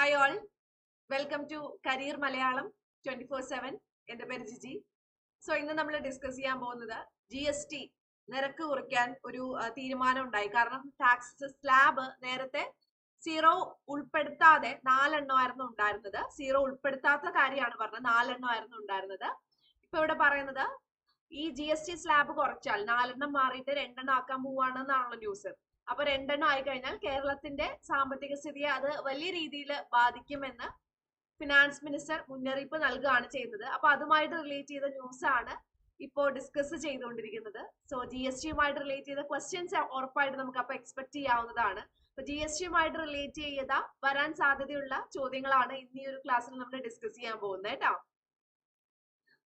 Hi all welcome to career Malayalam twenty four seven എന്റെ പേര് Jiji. So ഇന്ന് നമ്മൾ ഡിസ്കസ് ചെയ്യാൻ പോകുന്നത് ജി എസ് ടി നിരക്ക് കുറയ്ക്കാൻ ഒരു തീരുമാനം ഉണ്ടായി. കാരണം ടാക്സ് സ്ലാബ് നേരത്തെ സീറോ ഉൾപ്പെടുത്താതെ നാലെണ്ണമായിരുന്നു ഉണ്ടായിരുന്നത്. സീറോ ഉൾപ്പെടുത്താത്ത കാര്യമാണ് പറഞ്ഞത്. നാലെണ്ണമായിരുന്നു ഉണ്ടായിരുന്നത്. ഇപ്പൊ ഇവിടെ പറയുന്നത് ഈ ജി എസ് ടി സ്ലാബ് കുറച്ചാൽ നാലെണ്ണം മാറിയിട്ട് രണ്ടെണ്ണം ആക്കാൻ പോവാണെന്നാണല്ലോ ന്യൂസ് അപ്പൊ രണ്ടെണ്ണം ആയി കഴിഞ്ഞാൽ കേരളത്തിന്റെ സാമ്പത്തിക സ്ഥിതിയെ അത് വലിയ രീതിയിൽ ബാധിക്കുമെന്ന് ഫിനാൻസ് മിനിസ്റ്റർ മുന്നറിയിപ്പ് നൽകുകയാണ് ചെയ്തത് അപ്പൊ അതുമായിട്ട് റിലേറ്റ് ചെയ്ത ന്യൂസ് ആണ് ഇപ്പോൾ ഡിസ്കസ് ചെയ്തുകൊണ്ടിരിക്കുന്നത്. സോ ജി എസ് ടിയുമായിട്ട് റിലേറ്റ് ചെയ്ത ക്വസ്റ്റ്യൻസ് ഉറപ്പായിട്ട് നമുക്ക് അപ്പൊ എക്സ്പെക്ട് ചെയ്യാവുന്നതാണ്. അപ്പൊ ജി എസ് ടിയുമായിട്ട് റിലേറ്റ് ചെയ്ത വരാൻ സാധ്യതയുള്ള ചോദ്യങ്ങളാണ് ഇന്ന് ഈ ഒരു ക്ലാസ്സിൽ നമ്മൾ ഡിസ്കസ് ചെയ്യാൻ പോകുന്നത് കേട്ടോ.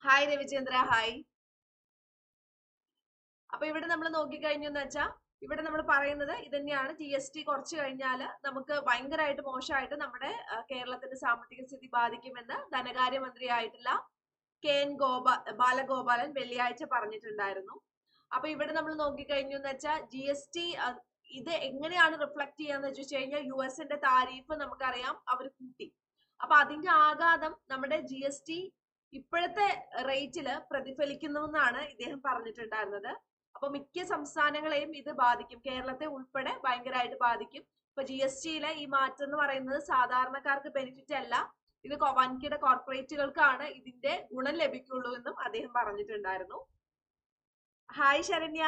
ഹായ് രവിചന്ദ്ര. ഹായ് അപ്പൊ ഇവിടെ നമ്മൾ നോക്കിക്കഴിഞ്ഞു എന്ന് വെച്ചാൽ ഇവിടെ നമ്മൾ പറയുന്നത് ഇത് തന്നെയാണ് ജി എസ് ടി കുറച്ച് കഴിഞ്ഞാൽ നമുക്ക് ഭയങ്കരമായിട്ട് മോശമായിട്ട് നമ്മുടെ കേരളത്തിന്റെ സാമ്പത്തിക സ്ഥിതി ബാധിക്കുമെന്ന് ധനകാര്യമന്ത്രിയായിട്ടുള്ള കെ എൻ ഗോപാ ബാലഗോപാലൻ വെള്ളിയാഴ്ച പറഞ്ഞിട്ടുണ്ടായിരുന്നു. അപ്പൊ ഇവിടെ നമ്മൾ നോക്കിക്കഴിഞ്ഞു എന്ന് വെച്ചാൽ ജി എസ് ടി ഇത് എങ്ങനെയാണ് റിഫ്ലക്ട് ചെയ്യാന്ന് വെച്ച് കഴിഞ്ഞാൽ യു എസിന്റെ താരീഫ് നമുക്കറിയാം അവർ കൂട്ടി. അപ്പൊ അതിന്റെ ആഘാതം നമ്മുടെ ജി എസ് ടി ഇപ്പോഴത്തെ റേറ്റിൽ പ്രതിഫലിക്കുന്നു എന്നാണ് ഇദ്ദേഹം പറഞ്ഞിട്ടുണ്ടായിരുന്നത്. അപ്പൊ മിക്ക സംസ്ഥാനങ്ങളെയും ഇത് ബാധിക്കും. കേരളത്തെ ഉൾപ്പെടെ ഭയങ്കരമായിട്ട് ബാധിക്കും. ഇപ്പൊ ജി എസ് ടിയിലെ ഈ മാറ്റം എന്ന് പറയുന്നത് സാധാരണക്കാർക്ക് ബെനിഫിറ്റ് അല്ല. ഇത് വൻകിട കോർപ്പറേറ്റുകൾക്കാണ് ഇതിന്റെ ഗുണം ലഭിക്കുള്ളൂ എന്നും അദ്ദേഹം പറഞ്ഞിട്ടുണ്ടായിരുന്നു. ഹായ് ശരണ്യ.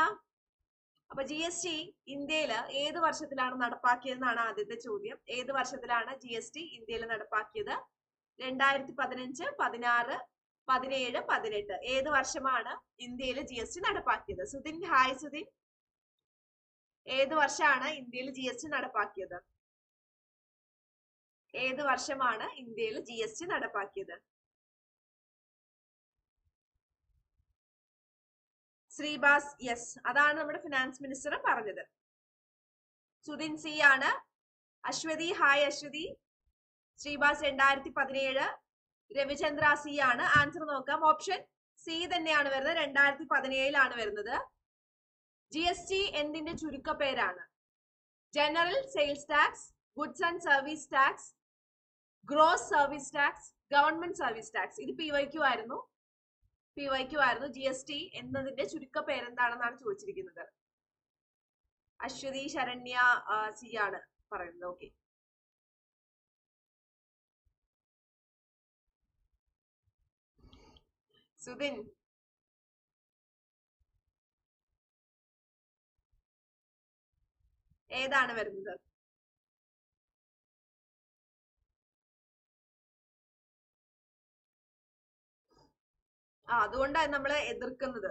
അപ്പൊ ജി എസ് ടി ഇന്ത്യയിൽ ഏത് വർഷത്തിലാണ് നടപ്പാക്കിയതെന്നാണ് ആദ്യത്തെ ചോദ്യം. ഏത് വർഷത്തിലാണ് ജി എസ് ടി ഇന്ത്യയിൽ നടപ്പാക്കിയത്? രണ്ടായിരത്തി പതിനഞ്ച് പതിനാറ് പതിനേഴ് പതിനെട്ട്. ഏത് വർഷമാണ് ഇന്ത്യയിൽ ജി എസ് ടി നടപ്പാക്കിയത്? സുധിൻ ഹായ് സുധിൻ. ഏത് വർഷമാണ് ഇന്ത്യയിൽ ജി എസ് ടി നടപ്പാക്കിയത്? ഏത് വർഷമാണ് ഇന്ത്യയിൽ ജി എസ് ടി നടപ്പാക്കിയത്? ശ്രീബാസ് യെസ് അതാണ് നമ്മുടെ ഫിനാൻസ് മിനിസ്റ്റർ പറഞ്ഞത്. സുധിൻ സി ആണ്. അശ്വതി ഹായ് അശ്വതി. ശ്രീബാസ് രണ്ടായിരത്തി പതിനേഴ്. രവിചന്ദ്ര സി ആണ്. ആൻസർ നോക്കാം. ഓപ്ഷൻ സി തന്നെയാണ് വരുന്നത്. രണ്ടായിരത്തി പതിനേഴിലാണ് വരുന്നത്. ജി എസ് ടി എന്തിന്റെ ചുരുക്ക പേരാണ് general sales tax goods and service tax gross service tax government service tax ഇത് പി വൈ ക്യു ആയിരുന്നു. പി വൈ ക്യു ആയിരുന്നു. ജി എസ് ടി എന്നതിന്റെ ചുരുക്ക പേരെന്താണെന്നാണ് ചോദിച്ചിരിക്കുന്നത്. അശ്വതി ശരണ്യ സി ആണ് പറയുന്നത്. ഓക്കെ സുധിൻ. ഏതാണ് വരുന്നത്? ആ അതുകൊണ്ടാണ് നമ്മൾ എതിർക്കുന്നത്.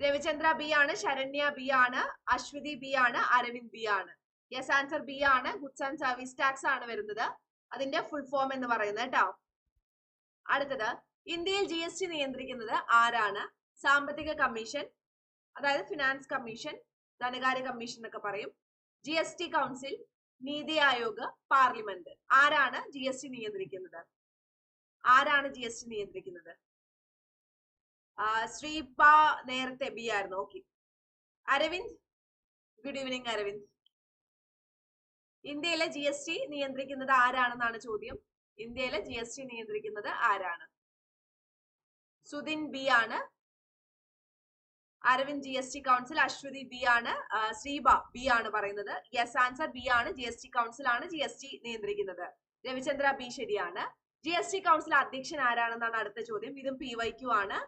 രവിചന്ദ്ര ബി ആണ് ശരണ്യ ബി ആണ് അശ്വതി ബി ആണ് അരവിന്ദ് ബി ആണ്. യെസ് ആൻസർ ബി ആണ്. ഗുഡ്സ് ആൻഡ് സർവീസ് ടാക്സ് ആണ് വരുന്നത്. അതിന്റെ ഫുൾ ഫോം എന്ന് പറയുന്നത് കേട്ടോ. അടുത്തത്. ഇന്ത്യയിൽ ജി എസ് ടി നിയന്ത്രിക്കുന്നത് ആരാണ്? സാമ്പത്തിക കമ്മീഷൻ അതായത് ഫിനാൻസ് കമ്മീഷൻ ധനകാര്യ കമ്മീഷൻ എന്നൊക്കെ പറയും. G S T council NITI Aayog parliament ആരാണ് ജി എസ് ടി നിയന്ത്രിക്കുന്നത്? ആരാണ് ജി എസ് ടി നിയന്ത്രിക്കുന്നത്? ശ്രീപ നേരത്തെ ബി ആയിരുന്നു. Okay Aravind? Good evening Aravind. ഇന്ത്യയിലെ ജി എസ് ടി നിയന്ത്രിക്കുന്നത് ആരാണെന്നാണ് ചോദ്യം? ഇന്ത്യയിലെ ജി എസ് ടി നിയന്ത്രിക്കുന്നത് ആരാണ്? സുധിൻ ബി ആണ്. Aravind G S T council Aswathy B ആണ്. ശ്രീബ ബി ആണ് പറയുന്നത്. യെസ് ആൻസർ ബി ആണ്. ജി എസ് ടി കൗൺസിൽ ആണ് ജി എസ് ടി നിയന്ത്രിക്കുന്നത്. രവിചന്ദ്ര ബി ശരിയാണ്. ജി എസ് ടി കൗൺസിൽ അധ്യക്ഷൻ ആരാണെന്നാണ് അടുത്ത ചോദ്യം? ഇതും പി വൈ ക്യു ആണ്.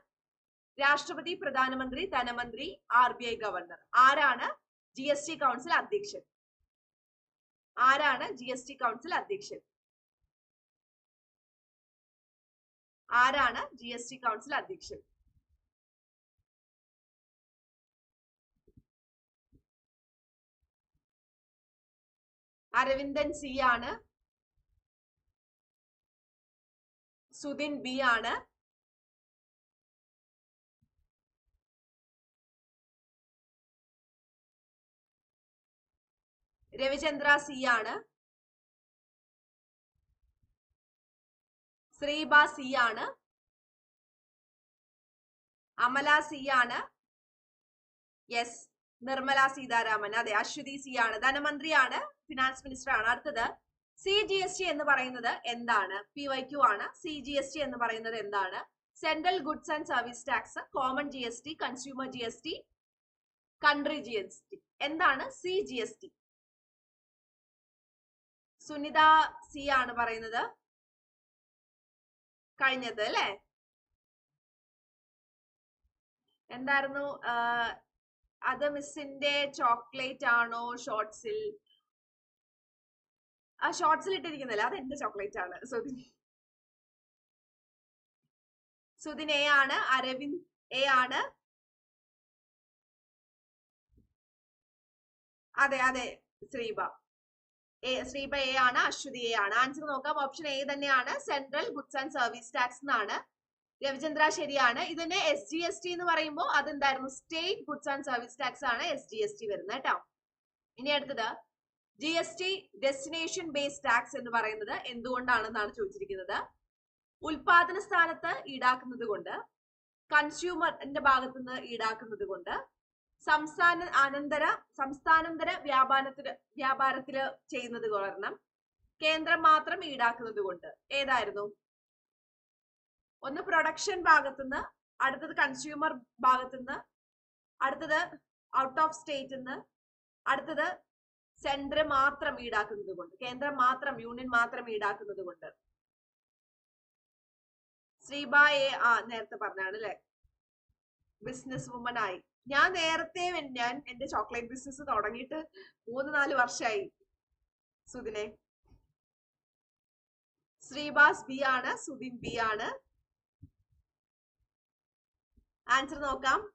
രാഷ്ട്രപതി പ്രധാനമന്ത്രി ധനമന്ത്രി ആർ ബി ഐ ഗവർണർ ആരാണ് ജി എസ് ടി കൗൺസിൽ അധ്യക്ഷൻ? ആരാണ് ജി എസ് ടി കൗൺസിൽ അധ്യക്ഷൻ? ആരാണ് ജി എസ് ടി കൗൺസിൽ അധ്യക്ഷൻ? അരവിന്ദൻ സി ആണ്. സുധിൻ ബി ആണ്. രവിചന്ദ്ര സി ആണ്. ശ്രീബ സി ആണ്. അമല സി ആണ്. യെസ് നിർമ്മല സീതാരാമൻ. അതെ അശ്വതി സി ആണ്. ധനമന്ത്രിയാണ് ഫിനാൻസ് മിനിസ്റ്റർ ആണ്. അടുത്തത് സി ജി എസ് ടി എന്ന് പറയുന്നത് എന്താണ്? പി വൈ ക്യു ആണ്. സി ജി എസ് ടി എന്ന് പറയുന്നത് എന്താണ്? Central goods and service tax common G S T consumer G S T country G S T എന്താണ് C G S T Sunitha C ആണ് പറയുന്നത്. കഴിഞ്ഞത് അല്ലെ? എന്തായിരുന്നു? അത് മിസ്സിന്റെ ചോക്ലേറ്റ് ആണോ ഷോർട്സിൽ ആ ഷോർട്സിൽ ഇട്ടിരിക്കുന്നല്ലേ അത് എന്റെ ചോക്ലേറ്റ് ആണ്. സുധിൻ സുധിൻ എ ആണ് അരവിന്ദ് എ ആണ്. അതെ അതെ ശ്രീബ. ശ്രീബ എ ആണ് അശ്വതി എ ആണ്. ആൻസർ നോക്കാം. ഓപ്ഷൻ എ തന്നെയാണ്. Central goods and service tax എന്നാണ്. രവിചന്ദ്ര ശരിയാണ്. ഇതിന് എസ് ജി എസ് ടി എന്ന് പറയുമ്പോൾ അതെന്തായിരുന്നു? State goods and service tax ആണ് എസ് ജി എസ് ടി വരുന്നത് കേട്ടോ. ഇനി അടുത്തത്. G S T destination based tax എന്ന് പറയുന്നത് എന്തുകൊണ്ടാണെന്നാണ് ചോദിച്ചിരിക്കുന്നത്? ഉൽപാദന സ്ഥാനത്ത് ഈടാക്കുന്നത് കൊണ്ട് കൺസ്യൂമറിന്റെ ഭാഗത്തുനിന്ന് ഈടാക്കുന്നത് കൊണ്ട് സംസ്ഥാന അനന്തര സംസ്ഥാനാന്തര വ്യാപാരത്തിൽ വ്യാപാരത്തിൽ ചെയ്യുന്നത് കാരണം കേന്ദ്രം മാത്രം ഈടാക്കുന്നത് കൊണ്ട്. ഏതായിരുന്നു? ഒന്ന് പ്രൊഡക്ഷൻ ഭാഗത്തു നിന്ന് അടുത്തത് കൺസ്യൂമർ ഭാഗത്തു നിന്ന് അടുത്തത് ഔട്ട് ഓഫ് സ്റ്റേറ്റ് നിന്ന് അടുത്തത് സെൻട്രൽ മാത്രം ഈടാക്കുന്നത് കൊണ്ട്. കേന്ദ്രം മാത്രം യൂണിയൻ മാത്രം ഈടാക്കുന്നത് കൊണ്ട്. ശ്രീബായെ ആ നേരത്തെ പറഞ്ഞാണ് അല്ലെ ബിസിനസ് വുമൺ ആയി. ഞാൻ നേരത്തെ ഞാൻ എന്റെ ചോക്ലേറ്റ് ബിസിനസ് തുടങ്ങിയിട്ട് മൂന്ന് നാല് വർഷമായി സുദിനെ. ശ്രീബാസ് ബി ആണ് സുദിൻ ബി ആണ്. ആൻസർ നോക്കാം.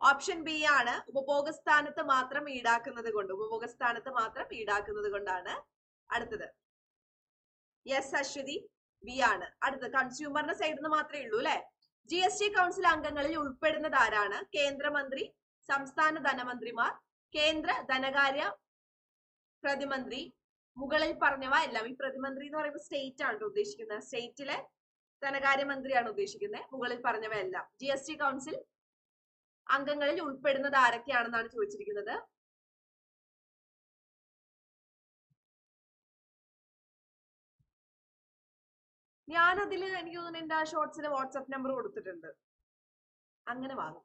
ഓപ്ഷൻ ബി ആണ് ഉപഭോഗസ്ഥാനത്ത് മാത്രം ഈടാക്കുന്നത് കൊണ്ട് ഉപഭോഗസ്ഥാനത്ത് മാത്രം ഈടാക്കുന്നത് കൊണ്ടാണ് അടുത്തത്. യെസ് അശ്വതി ബി ആണ്. അടുത്തത് കൺസ്യൂമറിന്റെ സൈഡിൽ നിന്ന് മാത്രമേ ഉള്ളൂ അല്ലെ? ജി എസ് ടി കൗൺസിൽ അംഗങ്ങളിൽ ഉൾപ്പെടുന്നതാരാണ് കേന്ദ്രമന്ത്രി സംസ്ഥാന ധനമന്ത്രിമാർ കേന്ദ്ര ധനകാര്യ പ്രതിമന്ത്രി മുകളിൽ പറഞ്ഞവ എല്ലാം. ഈ പ്രതിമന്ത്രി എന്ന് പറയുമ്പോൾ സ്റ്റേറ്റ് ആണ് ഉദ്ദേശിക്കുന്നത് സ്റ്റേറ്റിലെ ധനകാര്യമന്ത്രിയാണ് ഉദ്ദേശിക്കുന്നത് മുകളിൽ പറഞ്ഞവ എല്ലാം. ജി എസ് ടി കൗൺസിൽ അംഗങ്ങളിൽ ഉൾപ്പെടുന്നത് ആരൊക്കെയാണെന്നാണ് ചോദിച്ചിരിക്കുന്നത്. ഞാനതിൽ എനിക്ക് തോന്നുന്നു എന്റെ ആ ഷോർട്സിന് വാട്സപ്പ് നമ്പർ കൊടുത്തിട്ടുണ്ട്. അങ്ങനെ വാങ്ങും.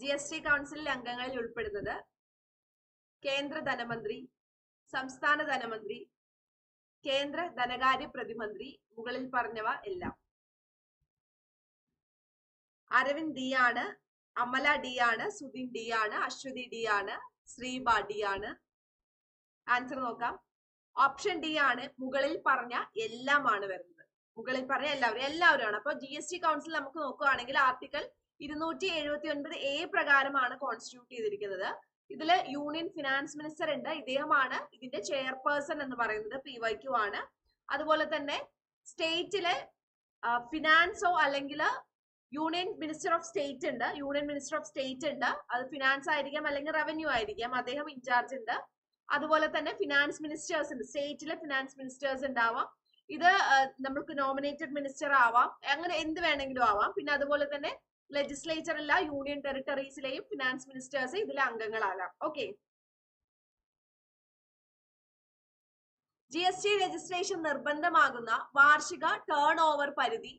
ജി എസ് ടി കൗൺസിലിലെ അംഗങ്ങളിൽ ഉൾപ്പെടുന്നത് കേന്ദ്ര ധനമന്ത്രി സംസ്ഥാന ധനമന്ത്രി കേന്ദ്ര ധനകാര്യ പ്രതിമന്ത്രി മുകളിൽ പറഞ്ഞവ എല്ലാം. അരവിന്ദ് ഡി ആണ് അമല ഡി ആണ് സുധിൻ ഡി ആണ് അശ്വതി ഡി ആണ് ശ്രീബ ഡി ആണ്. ആൻസർ നോക്കാം. ഓപ്ഷൻ ഡി ആണ് മുകളിൽ പറഞ്ഞ എല്ലാമാണ് വരുന്നത്. മുകളിൽ പറഞ്ഞ എല്ലാവരും എല്ലാവരും ആണ് അപ്പൊ ജി എസ് ടി കൗൺസിൽ നമുക്ക് നോക്കുകയാണെങ്കിൽ ആർട്ടിക്കൽ ഇരുന്നൂറ്റി എഴുപത്തി ഒൻപത് എ പ്രകാരമാണ് കോൺസ്റ്റിറ്റ്യൂട്ട് ചെയ്തിരിക്കുന്നത്. ഇതിൽ യൂണിയൻ ഫിനാൻസ് മിനിസ്റ്റർ ഉണ്ട്. ഇദ്ദേഹമാണ് ഇതിന്റെ ചെയർപേഴ്സൺ എന്ന് പറയുന്നത് പി വൈ ക്യു ആണ്. അതുപോലെ തന്നെ സ്റ്റേറ്റിലെ ഫിനാൻസോ അല്ലെങ്കിൽ യൂണിയൻ മിനിസ്റ്റർ ഓഫ് സ്റ്റേറ്റ് ഉണ്ട്. യൂണിയൻ മിനിസ്റ്റർ ഓഫ് സ്റ്റേറ്റ് ഉണ്ട്. അത് ഫിനാൻസ് ആയിരിക്കാം അല്ലെങ്കിൽ റവന്യൂ ആയിരിക്കാം. അദ്ദേഹം ഇൻചാർജ് ഉണ്ട്. അതുപോലെ തന്നെ ഫിനാൻസ് മിനിസ്റ്റേഴ്സ് ഉണ്ട്. സ്റ്റേറ്റിലെ ഫിനാൻസ് മിനിസ്റ്റേഴ്സ് ഉണ്ടാവാം. ഇത് നമുക്ക് നോമിനേറ്റഡ് മിനിസ്റ്റർ ആവാം. അങ്ങനെ എന്ത് വേണമെങ്കിലും ആവാം. പിന്നെ അതുപോലെ തന്നെ ലെജിസ്ലേച്ചർ ലെജിസ്ലേച്ചറില്ല യൂണിയൻ ടെറിട്ടറീസിലെയും ഫിനാൻസ് മിനിസ്റ്റേഴ്സ് ഇതിലെ അംഗങ്ങളാകാം. Okay G S T registration നിർബന്ധമാകുന്ന വാർഷിക ടേൺ ഓവർ പരിധി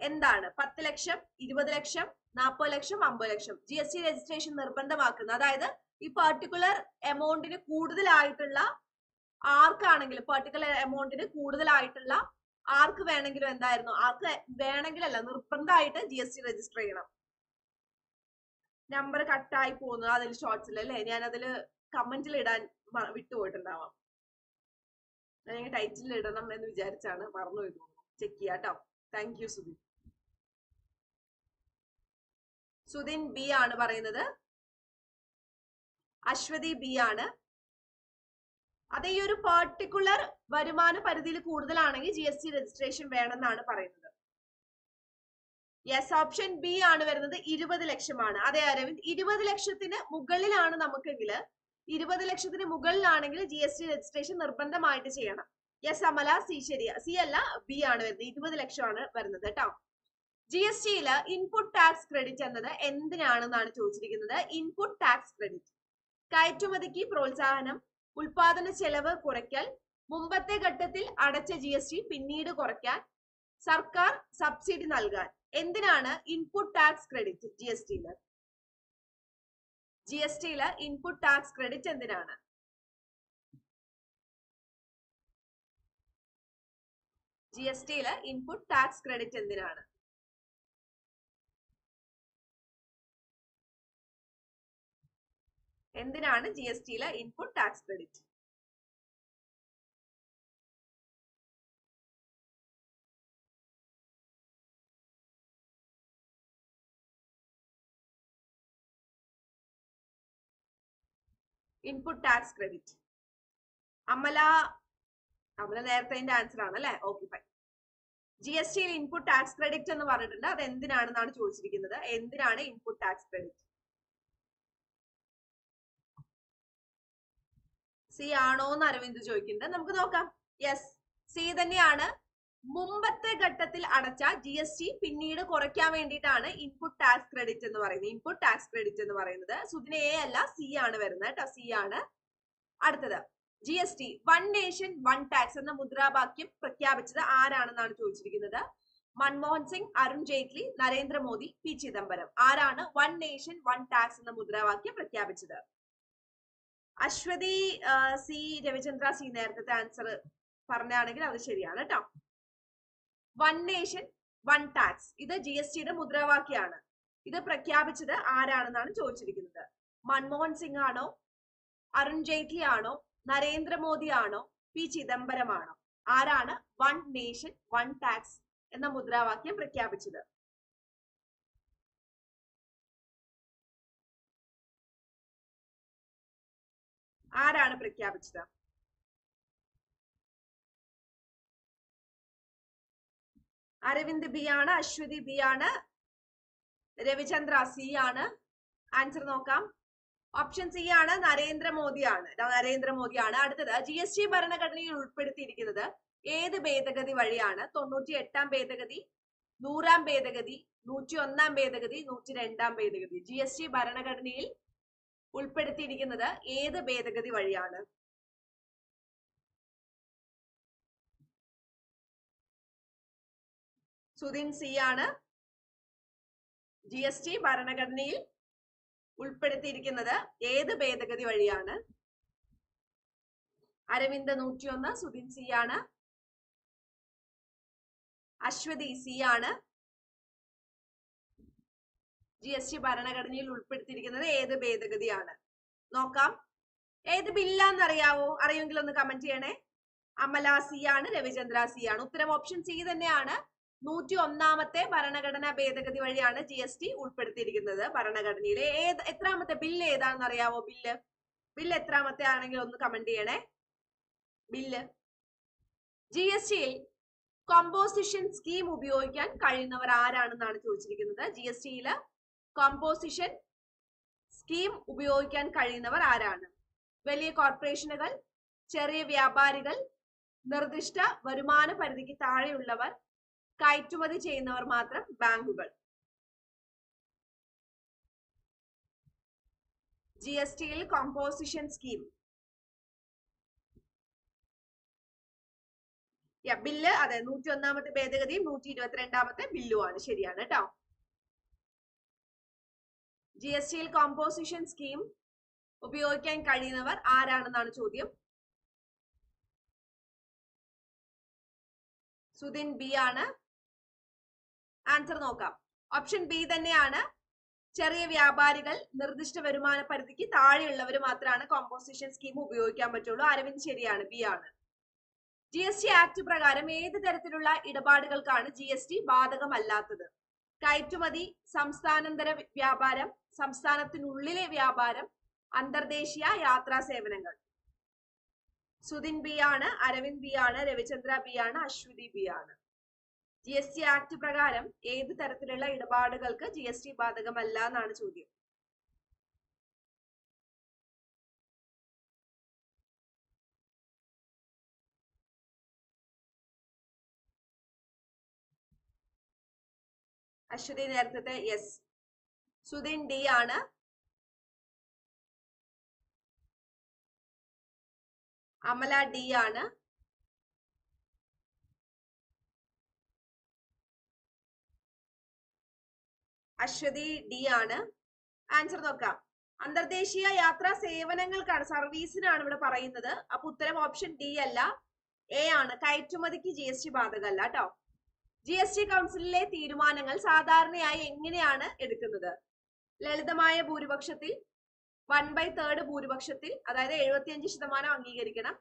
എന്താണ്? പത്ത് ലക്ഷം ഇരുപത് ലക്ഷം നാൽപ്പത് ലക്ഷം അമ്പത് ലക്ഷം. ജി എസ് ടി രജിസ്ട്രേഷൻ നിർബന്ധമാക്കുന്ന അതായത് ഈ പർട്ടിക്കുലർ എമൗണ്ടിന് കൂടുതലായിട്ടുള്ള ആർക്കാണെങ്കിലും പർട്ടിക്കുലർ എമൗണ്ടിന് കൂടുതലായിട്ടുള്ള ആർക്ക് വേണമെങ്കിലും എന്തായിരുന്നു? ആർക്ക് വേണമെങ്കിലല്ല നിർബന്ധമായിട്ട് ജി എസ് ടി രജിസ്റ്റർ ചെയ്യണം. നമ്പർ കട്ടായി പോകുന്നു അതിൽ ഷോർട്സിൽ അല്ലേ? ഞാൻ അതിൽ കമന്റിൽ ഇടാൻ വിട്ടുപോയിട്ടുണ്ടാവാം ഞാൻ ടൈറ്റിൽ ഇടണം എന്ന് വിചാരിച്ചാണ് മറന്നു പോയി ചെക്ക് ചെയ്യാട്ടോ thank you Sudhin Sudhin B ആണ് പറയുന്നത്. അശ്വതി ബി ആണ്. അത് ഈ ഒരു പർട്ടിക്കുലർ വരുമാന പരിധിയിൽ കൂടുതലാണെങ്കിൽ ജി എസ് ടി രജിസ്ട്രേഷൻ വേണമെന്നാണ് പറയുന്നത്. യെസ് ഓപ്ഷൻ ബി ആണ് വരുന്നത് ഇരുപത് ലക്ഷമാണ്. അതെ അരവിന്ദ് ഇരുപത് ലക്ഷത്തിന് മുകളിലാണ് നമുക്കെങ്കിൽ ഇരുപത് ലക്ഷത്തിന് മുകളിലാണെങ്കിൽ ജി എസ് ടി രജിസ്ട്രേഷൻ നിർബന്ധമായിട്ട് ചെയ്യണം. യെസ് അമല സി ശരി. സി അല്ല ബി ആണ് വരുന്നത്. ഇരുപത് ലക്ഷമാണ് വരുന്നത് കേട്ടോ. ജി എസ് ടിയിൽ ഇൻപുട്ട് ടാക്സ് ക്രെഡിറ്റ് എന്നത് എന്തിനാണെന്നാണ് ചോദിച്ചിരിക്കുന്നത്? ഇൻപുട്ട് ടാക്സ് ക്രെഡിറ്റ് കയറ്റുമതിക്ക് പ്രോത്സാഹനം ഉൽപാദന ചെലവ് കുറയ്ക്കൽ മുമ്പത്തെ ഘട്ടത്തിൽ അടച്ച ജി എസ് ടി പിന്നീട് കുറയ്ക്കാൻ സർക്കാർ സബ്സിഡി നൽകാൻ. എന്തിനാണ് input tax credit G S ടിയിൽ ജി എസ് ടിയിൽ ഇൻപുട്ട് ടാക്സ് ക്രെഡിറ്റ് എന്തിനാണ്? ജി എസ് ടിയിൽ ഇൻപുട്ട് ടാക്സ് ക്രെഡിറ്റ് എന്തിനാണ്? എന്തിനാണ് G S ടിയിലെ input tax credit input tax credit Amala Amala നേരത്തെ അതിന്റെ ആൻസർ ആണ് അല്ലെ? ഓക്കെ ഫൈൻ ജി എസ് ടിയിൽ ഇൻപുട്ട് ടാക്സ് ക്രെഡിറ്റ് എന്ന് പറഞ്ഞിട്ടുണ്ട്. അത് എന്തിനാണെന്നാണ് ചോദിച്ചിരിക്കുന്നത്? എന്തിനാണ് ഇൻപുട്ട് ടാക്സ് ക്രെഡിറ്റ് സി ആണോ എന്ന് അരവിന്ദ് ചോദിക്കുന്നുണ്ട്. നമുക്ക് നോക്കാം. യെസ് സി തന്നെയാണ് മുമ്പത്തെ ഘട്ടത്തിൽ അടച്ച ജി എസ് ടി പിന്നീട് കുറയ്ക്കാൻ വേണ്ടിയിട്ടാണ് ഇൻപുട്ട് ടാക്സ് ക്രെഡിറ്റ് എന്ന് പറയുന്നത്. ഇൻപുട്ട് ടാക്സ് ക്രെഡിറ്റ് എന്ന് പറയുന്നത്. സുദിന എ അല്ല സി ആണ് വരുന്നത് കേട്ടോ. സി ആണ് അടുത്തത്. G S T one nation one tax എന്ന മുദ്രാവാക്യം പ്രഖ്യാപിച്ചത് ആരാണെന്നാണ് ചോദിച്ചിരിക്കുന്നത്? മൻമോഹൻ സിംഗ് അരുൺ ജെയ്റ്റ്ലി നരേന്ദ്രമോദി പി ചിദംബരം. ആരാണ് വൺ നേഷൻ വൺ ടാക്സ് എന്ന മുദ്രാവാക്യം പ്രഖ്യാപിച്ചത്? അശ്വതി സി രവിചന്ദ്ര സി നേരത്തെ ആൻസർ പറഞ്ഞാണെങ്കിൽ അത് ശരിയാണ് കേട്ടോ വൺ നേഷൻ വൺ ടാക്സ് ഇത് ജി എസ് ടിയുടെ മുദ്രാവാക്യമാണ്. ഇത് പ്രഖ്യാപിച്ചത് ആരാണെന്നാണ് ചോദിച്ചിരിക്കുന്നത്? മൻമോഹൻ സിംഗ് ആണോ? അരുൺ ജെയ്റ്റ്ലി ആണോ? നരേന്ദ്രമോദി ആണോ? പി ചിദംബരം ആണോ? ആരാണ് വൺ നേഷൻ വൺ ടാക്സ് എന്ന മുദ്രാവാക്യം പ്രഖ്യാപിച്ചത്? ആരാണ് പ്രഖ്യാപിച്ചത്? അരവിന്ദ് ബി ആണ് അശ്വതി ബി ആണ് രവിചന്ദ്ര സി ആണ്. ആൻസർ നോക്കാം. ഓപ്ഷൻ സി ആണ് നരേന്ദ്രമോദി ആണ്. നരേന്ദ്രമോദി ആണ്. അടുത്തത് ജി എസ് ടി ഭരണഘടനയിൽ ഉൾപ്പെടുത്തിയിരിക്കുന്നത് ഏത് ഭേദഗതി വഴിയാണ്? തൊണ്ണൂറ്റി എട്ടാം ഭേദഗതി നൂറാം ഭേദഗതി നൂറ്റി ഒന്നാം ഭേദഗതി നൂറ്റി രണ്ടാം ഭേദഗതി. ജി എസ് ടി ഭരണഘടനയിൽ ഉൾപ്പെടുത്തിയിരിക്കുന്നത് ഏത് ഭേദഗതി വഴിയാണ്? സുധിൻ സി ആണ് ജി എസ് ടി ഭരണഘടനയിൽ ഉൾപ്പെടുത്തിയിരിക്കുന്നത് ഏത് ഭേദഗതി വഴിയാണ്? അരവിന്ദ് നൂറ്റിയൊന്ന് സുധിൻ സി ആണ് അശ്വതി സി ആണ് ജി എസ് ടി ഭരണഘടനയിൽ ഉൾപ്പെടുത്തിയിരിക്കുന്നത് ഏത് ഭേദഗതിയാണ്? നോക്കാം. ഏത് ബില്ലാന്ന് അറിയാവോ അറിയുമെങ്കിൽ ഒന്ന് കമന്റ് ചെയ്യണേ. അമല സി ആണ് രവിചന്ദ്ര സി ആണ്. ഉത്തരം ഓപ്ഷൻ സി തന്നെയാണ്. നൂറ്റി ഒന്നാമത്തെ ഭരണഘടനാ ഭേദഗതി വഴിയാണ് ജി എസ് ടി ഉൾപ്പെടുത്തിയിരിക്കുന്നത് ഭരണഘടനയിലെ. ഏത് എത്രാമത്തെ ബില്ല് ഏതാണെന്ന് അറിയാവോ ബില്ല് ബില്ല് എത്രാമത്തെ ആണെങ്കിൽ ഒന്ന് കമന്റ് ചെയ്യണേ. ബില്ല് ജി എസ് ടിയിൽ കോമ്പോസിഷൻ സ്കീം ഉപയോഗിക്കാൻ കഴിയുന്നവർ ആരാണെന്നാണ് ചോദിച്ചിരിക്കുന്നത് ജി എസ് ടിയിൽ കോമ്പോസിഷൻ സ്കീം ഉപയോഗിക്കാൻ കഴിയുന്നവർ ആരാണ്? വലിയ കോർപ്പറേഷനുകൾ ചെറിയ വ്യാപാരികൾ നിർദ്ദിഷ്ട വരുമാന പരിധിക്ക് താഴെയുള്ളവർ കയറ്റുമതി ചെയ്യുന്നവർ മാത്രം ബാങ്കുകൾ. ജി എസ് ടിയിൽ കോമ്പോസിഷൻ സ്കീം ബില്ല് അതെ നൂറ്റി ഒന്നാമത്തെ ഭേദഗതിയും നൂറ്റി ഇരുപത്തിരണ്ടാമത്തെ ബില്ലുമാണ് ശരിയാണ് കേട്ടോ ജി എസ് ടിയിൽ കോമ്പോസിഷൻ സ്കീം ഉപയോഗിക്കാൻ കഴിയുന്നവർ ആരാണെന്നാണ് ചോദ്യം? സുദിൻ ബി ആണ്. ആൻസർ നോക്കാം. ഓപ്ഷൻ ബി തന്നെയാണ്. ചെറിയ വ്യാപാരികൾ നിർദ്ദിഷ്ട വരുമാന പരിധിക്ക് താഴെയുള്ളവർ മാത്രമാണ് കോമ്പോസിഷൻ സ്കീം ഉപയോഗിക്കാൻ പറ്റുള്ളൂ. അരവിന്ദ് ശരിയാണ് ബി ആണ്. ജി എസ് ടി ആക്ട് പ്രകാരം ഏത് തരത്തിലുള്ള ഇടപാടുകൾക്കാണ് ജി എസ് ടി ബാധകമല്ലാത്തത്? കയറ്റുമതി സംസ്ഥാനാന്തര വ്യാപാരം സംസ്ഥാനത്തിനുള്ളിലെ വ്യാപാരം അന്തർദേശീയ യാത്രാ സേവനങ്ങൾ. സുദിൻ ബി ആണ് അരവിന്ദ് ബി ആണ് രവിചന്ദ്ര ബി ആണ് അശ്വതി ബി ആണ്. ജി എസ് ടി ആക്ട് പ്രകാരം ഏത് തരത്തിലുള്ള ഇടപാടുകൾക്ക് ജി എസ് ടി ബാധകമല്ല എന്നാണ് ചോദ്യം. അശ്വതി നേരത്തെ യെസ് സുധിൻ ഡി ആണ്. അമല ഡി ആണ്. അശ്വതി ഡി ആണ്. ആൻസർ നോക്കാം. അന്തർദേശീയ യാത്രാ സേവനങ്ങൾക്കാണ് സർവീസിനാണ് ഇവിടെ പറയുന്നത്. അപ്പൊ ഉത്തരം ഓപ്ഷൻ ഡി അല്ല. എ ആണ്. കയറ്റുമതിക്ക് ജി എസ് ടി ബാധകമല്ല കേട്ടോ. ജി എസ് ടി കൗൺസിലിലെ തീരുമാനങ്ങൾ സാധാരണയായി എങ്ങനെയാണ് എടുക്കുന്നത്? ലളിതമായ ഭൂരിപക്ഷത്തിൽ വൺ ബൈ തേർഡ് ഭൂരിപക്ഷത്തിൽ അതായത് എഴുപത്തിയഞ്ച് ശതമാനം അംഗീകരിക്കണം.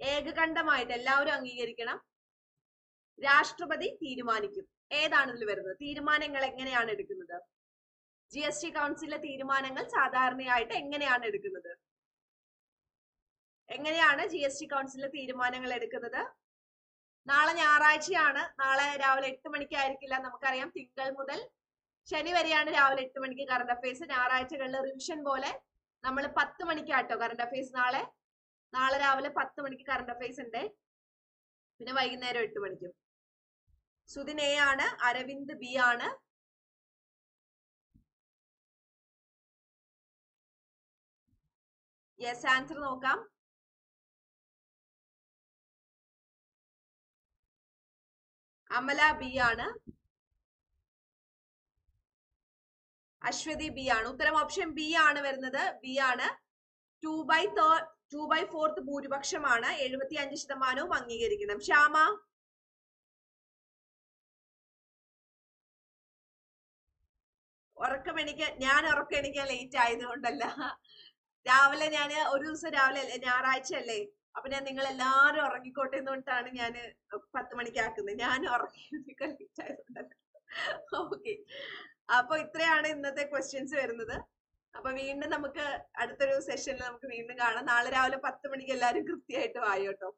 ഏകകണ്ഠമായിട്ട് എല്ലാവരും അംഗീകരിക്കണം. രാഷ്ട്രപതി തീരുമാനിക്കും. ഏതാണ് ഇതിൽ വരുന്നത്? തീരുമാനങ്ങൾ എങ്ങനെയാണ് എടുക്കുന്നത്? ജി എസ് ടി കൗൺസിലിലെ തീരുമാനങ്ങൾ സാധാരണയായിട്ട് എങ്ങനെയാണ് എടുക്കുന്നത്? എങ്ങനെയാണ് ജി എസ് ടി കൗൺസിലിലെ തീരുമാനങ്ങൾ എടുക്കുന്നത്? നാളെ ഞായറാഴ്ചയാണ്. നാളെ രാവിലെ എട്ട് മണിക്കായിരിക്കില്ല നമുക്കറിയാം. തിങ്കൾ മുതൽ ശനി വരെയാണ് രാവിലെ എട്ട് മണിക്ക് കറണ്ട് അഫയേഴ്സ് ഞായറാഴ്ചകളിൽ റിവിഷൻ പോലെ നമ്മൾ പത്ത് മണിക്കാട്ടോ കറണ്ട് അഫയേഴ്സ് നാളെ. നാളെ രാവിലെ പത്ത് മണിക്ക് കറണ്ട് അഫയേഴ്സ് ഉണ്ട്. പിന്നെ വൈകുന്നേരം എട്ട് മണിക്കും. സുദിൻ എ ആണ് അരവിന്ദ് ബി ആണ്. യെസ് ആൻസർ നോക്കാം. അമല ബി ആണ്. അശ്വതി ബി ആണ്. ഉത്തരം ഓപ്ഷൻ ബി ആണ് വരുന്നത്. ബി ആണ്. Two by third two by fourth ഭൂരിപക്ഷമാണ്. എഴുപത്തി അഞ്ച് ശതമാനവും അംഗീകരിക്കണം. ശ്യാമ? ഉറക്കം ഞാൻ ഉറക്കം എണിക്കാൻ ലേറ്റ് ആയതുകൊണ്ടല്ല. രാവിലെ ഞാൻ ഒരു ദിവസം രാവിലെ അല്ലേ ഞായറാഴ്ച അല്ലേ? അപ്പൊ ഞാൻ നിങ്ങൾ എല്ലാരും ഉറങ്ങിക്കോട്ടെ എന്ന് പറഞ്ഞിട്ടാണ് ഞാൻ പത്ത് മണിക്ക് ആക്കുന്നത് ഞാൻ ഓക്കെ അപ്പൊ ഇത്രയാണ് ഇന്നത്തെ ക്വസ്റ്റ്യൻസ് വരുന്നത്. അപ്പൊ വീണ്ടും നമുക്ക് അടുത്തൊരു സെഷനിൽ നമുക്ക് വീണ്ടും കാണാം. നാളെ രാവിലെ പത്ത് മണിക്ക് എല്ലാരും കൃത്യമായിട്ട് വായോട്ടോ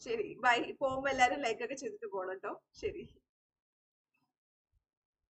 ശരി. ബൈ പോകുമ്പോ എല്ലാരും ലൈക്ക് ഒക്കെ ചെയ്തിട്ട് പോണം കേട്ടോ. ശരി.